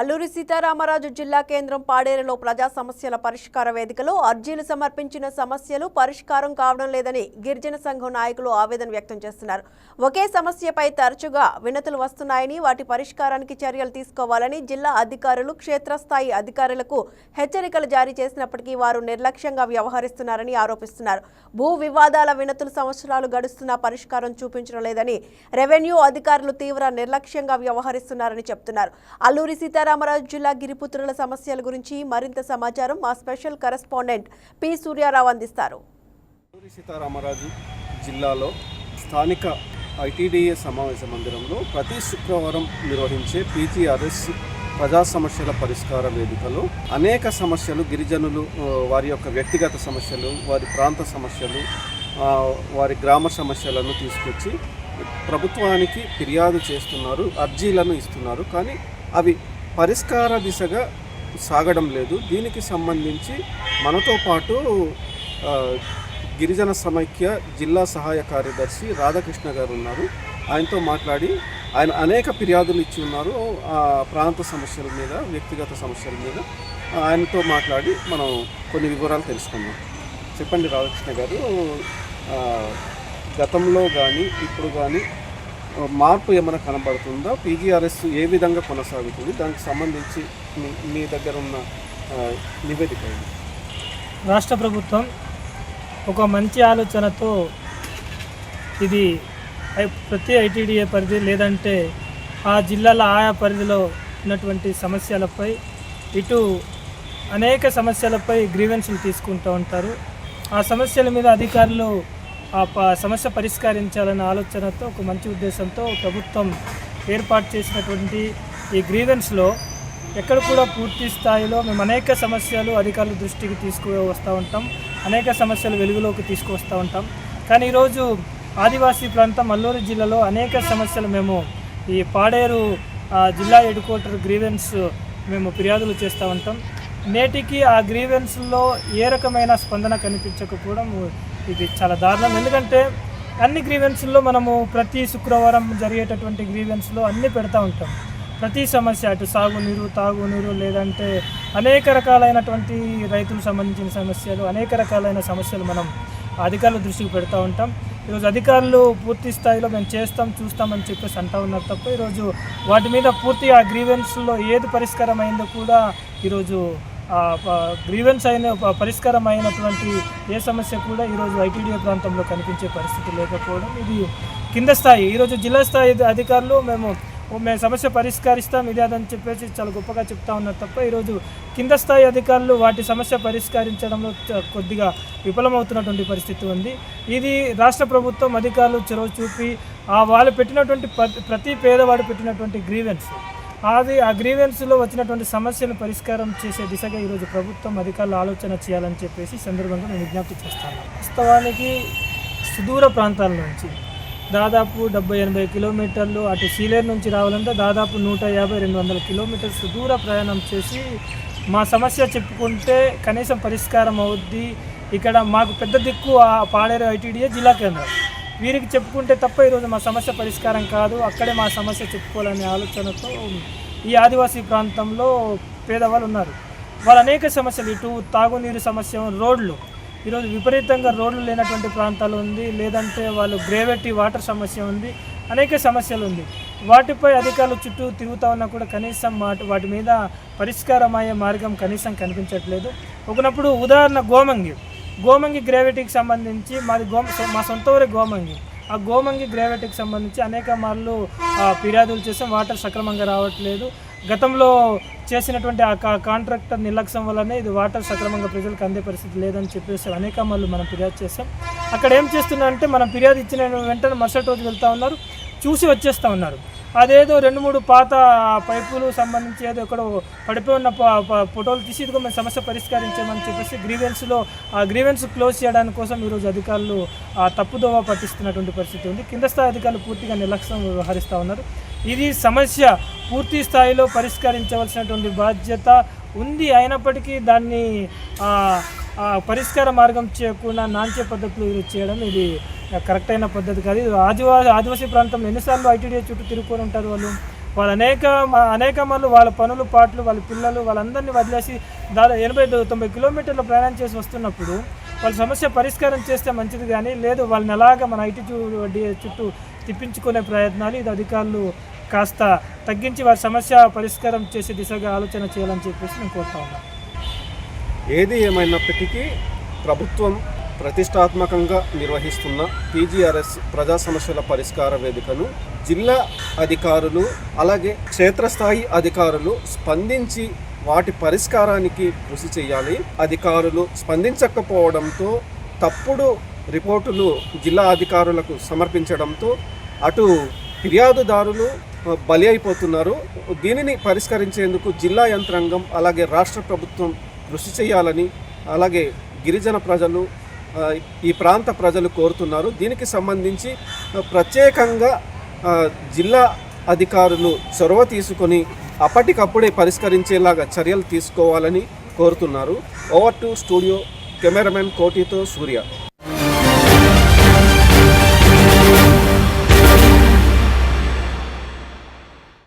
అల్లూరి సీతారామరాజు జిల్లా కేంద్రం పాడేరులో ప్రజా సమస్యల పరిష్కార వేదికలో అర్జీలు సమర్పించిన సమస్యలు పరిష్కారం కావడం లేదని గిరిజన సంఘం నాయకులు ఆవేదన వ్యక్తం చేస్తున్నారు. ఒకే సమస్యపై తరచుగా వినతులు వస్తున్నాయని వాటి పరిష్కారానికి చర్యలు తీసుకోవాలని జిల్లా అధికారులు క్షేత్రస్థాయి అధికారులకు హెచ్చరికలు జారీ చేసినప్పటికీ వారు నిర్లక్ష్యంగా వ్యవహరిస్తున్నారని ఆరోపిస్తున్నారు. భూ వివాదాల వినతులు సంవత్సరాలు గడుస్తున్నా పరిష్కారం చూపించడం లేదని రెవెన్యూ అధికారులు తీవ్ర నిర్లక్ష్యంగా వ్యవహరిస్తున్నారని చెప్తున్నారు. అల్లూరి సీతారామరాజు జిల్లా గిరిపుత్రుల సమస్యల గురించి మరింత సమాచారం మా స్పెషల్ కరెస్పాండెంట్ పి సూర్యారావు అందిస్తారు. సీతారామరాజు జిల్లాలో స్థానిక ఐటీడీఏ సమావేశ మందిరంలో ప్రతి శుక్రవారం నిర్వహించే పీజీఆర్ఎస్ ప్రజా సమస్యల పరిష్కార వేదికలో అనేక సమస్యలు గిరిజనులు వారి యొక్క వ్యక్తిగత సమస్యలు వారి ప్రాంత సమస్యలు వారి గ్రామ సమస్యలను తీసుకొచ్చి ప్రభుత్వానికి ఫిర్యాదు చేస్తున్నారు అర్జీలను ఇస్తున్నారు. కానీ అవి పరిష్కార దిశగా సాగడం లేదు. దీనికి సంబంధించి మనతో పాటు గిరిజన సమైక్య జిల్లా సహాయ కార్యదర్శి రాధాకృష్ణ గారు ఉన్నారు. ఆయనతో మాట్లాడి ఆయన అనేక ఫిర్యాదులు ఇచ్చి ఉన్నారు ఆ ప్రాంత సమస్యల మీద వ్యక్తిగత సమస్యల మీద. ఆయనతో మాట్లాడి మనం కొన్ని వివరాలు తెలుసుకుందాం. చెప్పండి రాధాకృష్ణ గారు గతంలో కానీ ఇప్పుడు కానీ మార్పు ఏమైనా కనబడుతుందా? పీజీఆర్ఎస్ ఏ విధంగా కొనసాగుతుంది? దానికి సంబంధించి మీ దగ్గర ఉన్న నివేదిక రాష్ట్ర ప్రభుత్వం ఒక మంచి ఆలోచనతో ఇది ఐ- ప్రతి ఐటీడీఏ పరిధి లేదంటే ఆ జిల్లాల ఆయా పరిధిలో ఉన్నటువంటి సమస్యలపై ఇటు అనేక సమస్యలపై గ్రీవెన్స్లు తీసుకుంటూ ఉంటారు. ఆ సమస్యల మీద అధికారులు ఆ ప- సమస్య పరిష్కరించాలనే ఆలోచనతో ఒక మంచి ఉద్దేశంతో ప్రభుత్వం ఏర్పాటు చేసినటువంటి ఈ గ్రీవెన్స్లో ఎక్కడ కూడా పూర్తి స్థాయిలో మేము అనేక సమస్యలు అధికారుల దృష్టికి తీసుకు వస్తూ ఉంటాం. అనేక సమస్యలు వెలుగులోకి తీసుకువస్తూ ఉంటాం. కానీ ఈరోజు ఆదివాసీ ప్రాంతం అల్లూరు జిల్లాలో అనేక సమస్యలు మేము ఈ పాడేరు జిల్లా హెడ్ క్వార్టర్ గ్రీవెన్స్ మేము ఫిర్యాదులు చేస్తూ ఉంటాం. నేటికి ఆ గ్రీవెన్స్లో ఏ రకమైన స్పందన కనిపించకపోవడం ఇది చాలా దారుణం. ఎందుకంటే అన్ని గ్రీవెన్స్లో మనము ప్రతి శుక్రవారం జరిగేటటువంటి గ్రీవెన్స్లో అన్నీ పెడతా ఉంటాం. ప్రతి సమస్య అటు సాగునీరు తాగునీరు లేదంటే అనేక రకాలైనటువంటి రైతులకు సంబంధించిన సమస్యలు అనేక రకాలైన సమస్యలు మనం అధికారుల దృష్టికి పెడతా ఉంటాం. ఈరోజు అధికారులు పూర్తి స్థాయిలో మేము చేస్తాం చూస్తామని చెప్పేసి అంటా ఉన్నారు తప్ప ఈరోజు వాటి మీద పూర్తి ఆ గ్రీవెన్స్లో ఏది పరిష్కారం అయిందో కూడా ఈరోజు గ్రీవెన్స్ అయిన పరిష్కారం అయినటువంటి ఏ సమస్య కూడా ఈరోజు ఐటీడీఏ ప్రాంతంలో కనిపించే పరిస్థితి లేకపోవడం ఇది కింద స్థాయి. ఈరోజు జిల్లా స్థాయి అధికారులు మేము మేము సమస్య పరిష్కరిస్తాం ఇది అదని చెప్పేసి చాలా గొప్పగా చెప్తా ఉన్నారు తప్ప ఈరోజు కింద స్థాయి అధికారులు వాటి సమస్య పరిష్కరించడంలో కొద్దిగా విఫలమవుతున్నటువంటి పరిస్థితి ఉంది. ఇది రాష్ట్ర ప్రభుత్వం అధికారులు చొరవ చూపి ఆ వాళ్ళు పెట్టినటువంటి ప్రతి పేదవాడు పెట్టినటువంటి గ్రీవెన్స్ అది ఆ గ్రీవెన్స్లో వచ్చినటువంటి సమస్యను పరిష్కారం చేసే దిశగా ఈరోజు ప్రభుత్వం అధికారులు ఆలోచన చేయాలని చెప్పేసి సందర్భంగా నేను విజ్ఞప్తి చేస్తాను. వాస్తవానికి సుదూర ప్రాంతాల నుంచి దాదాపు డెబ్బై ఎనభై కిలోమీటర్లు అటు సీలేరు నుంచి రావాలంటే దాదాపు నూట యాభై రెండు వందల కిలోమీటర్స్ దూర ప్రయాణం చేసి మా సమస్య చెప్పుకుంటే కనీసం పరిష్కారం అవుద్ది. ఇక్కడ మాకు పెద్ద దిక్కు ఆ పాడేరు ఐటీడీఏ జిల్లా కేంద్రం. వీరికి చెప్పుకుంటే తప్ప ఈరోజు మా సమస్య పరిష్కారం కాదు. అక్కడే మా సమస్య చెప్పుకోవాలనే ఆలోచనతో ఈ ఆదివాసీ ప్రాంతంలో పేదవాళ్ళు ఉన్నారు. వాళ్ళు అనేక సమస్యలు ఇటు తాగునీరు సమస్య రోడ్లు. ఈరోజు విపరీతంగా రోడ్లు లేనటువంటి ప్రాంతాలు ఉంది. లేదంటే వాళ్ళు గ్రేవిటీ వాటర్ సమస్య ఉంది. అనేక సమస్యలు ఉంది. వాటిపై అధికారులు చుట్టూ తిరుగుతా ఉన్నా కూడా కనీసం వాటి వాటి మీద పరిష్కారం అయ్యే మార్గం కనీసం కనిపించట్లేదు. ఒకనప్పుడు ఉదాహరణ గోమంగి. గోమంగి గ్రావిటీకి సంబంధించి మాది గో మా సొంత ఊరే గోమంగి. ఆ గోమంగి గ్రావిటీకి సంబంధించి అనేక మార్లు ఫిర్యాదులు చేసాం వాటర్ సక్రమంగా రావట్లేదు. గతంలో చేసినటువంటి ఆ కా- కాంట్రాక్టర్ నిర్లక్ష్యం వల్లనే ఇది వాటర్ సక్రమంగా ప్రజలకు అందే పరిస్థితి లేదని చెప్పేసి అనేక మార్లు మనం ఫిర్యాదు చేసాం అక్కడ ఏం చేస్తున్నారంటే మనం ఫిర్యాదు ఇచ్చిన వెంటనే మరుసటి రోజు వెళ్తా ఉన్నారు. చూసి వచ్చేస్తూ ఉన్నారు. అదేదో రెండు మూడు పాత పైపులు సంబంధించి ఏదో ఇక్కడ పడిపోయి ఉన్న ప- ఫోటోలు తీసి ఇదిగో మేము సమస్య పరిష్కరించామని చెప్పేసి గ్రీవెన్స్లో ఆ గ్రీవెన్స్ క్లోజ్ చేయడానికి కోసం ఈరోజు అధికారులు ఆ తప్పుదోవ పట్టిస్తున్నటువంటి పరిస్థితి ఉంది. కింద స్థాయి అధికారులు పూర్తిగా నిర్లక్ష్యం వ్యవహరిస్తూ ఉన్నారు. ఇది సమస్య పూర్తి స్థాయిలో పరిష్కరించవలసినటువంటి బాధ్యత ఉంది. అయినప్పటికీ దాన్ని పరిష్కార మార్గం చేయకుండా నాంచే పద్ధతులు ఇది చేయడం ఇది కరెక్ట్ అయిన పద్ధతి కాదు. ఇది ఆదివాసి ఆదివాసీ ప్రాంతంలో ఎన్నిసార్లు ఐటీడీఏ చుట్టూ తిరుగుకొని ఉంటారు వాళ్ళు. వాళ్ళు అనేక అనేక మంది వాళ్ళ పనులు పాటలు వాళ్ళ పిల్లలు వాళ్ళందరినీ వదిలేసి దాదాపు ఎనభై తొంభై కిలోమీటర్లు ప్రయాణం చేసి వస్తున్నప్పుడు వాళ్ళ సమస్య పరిష్కారం చేస్తే మంచిది కానీ లేదు వాళ్ళని ఎలాగ మన ఐటీ చుట్టూ తిప్పించుకునే ప్రయత్నాలు ఇది అధికారులు కాస్త తగ్గించి వారి సమస్య పరిష్కారం చేసే దిశగా ఆలోచన చేయాలని చెప్పేసి నేను కోరుతా ఉన్నాను. ఏది ఏమైనప్పటికీ ప్రభుత్వం ప్రతిష్టాత్మకంగా నిర్వహిస్తున్న పీజీఆర్ఎస్ ప్రజా సమస్యల పరిష్కార వేదికను జిల్లా అధికారులు అలాగే క్షేత్రస్థాయి అధికారులు స్పందించి వాటి పరిష్కారానికి కృషి చేయాలి. అధికారులు స్పందించకపోవడంతో తప్పుడు రిపోర్టులు జిల్లా అధికారులకు సమర్పించడంతో అటు ఫిర్యాదుదారులు బలి అయిపోతున్నారు. దీనిని పరిష్కరించేందుకు జిల్లా యంత్రాంగం అలాగే రాష్ట్ర ప్రభుత్వం కృషి చేయాలని అలాగే గిరిజన ప్రజలు ఈ ప్రాంత ప్రజలు కోరుతున్నారు. దీనికి సంబంధించి ప్రత్యేకంగా జిల్లా అధికారులు చొరవ తీసుకొని అప్పటికప్పుడే పరిష్కరించేలాగా చర్యలు తీసుకోవాలని కోరుతున్నారు. ఓవర్ టు స్టూడియో కెమెరామెన్ కోటితో సూర్య.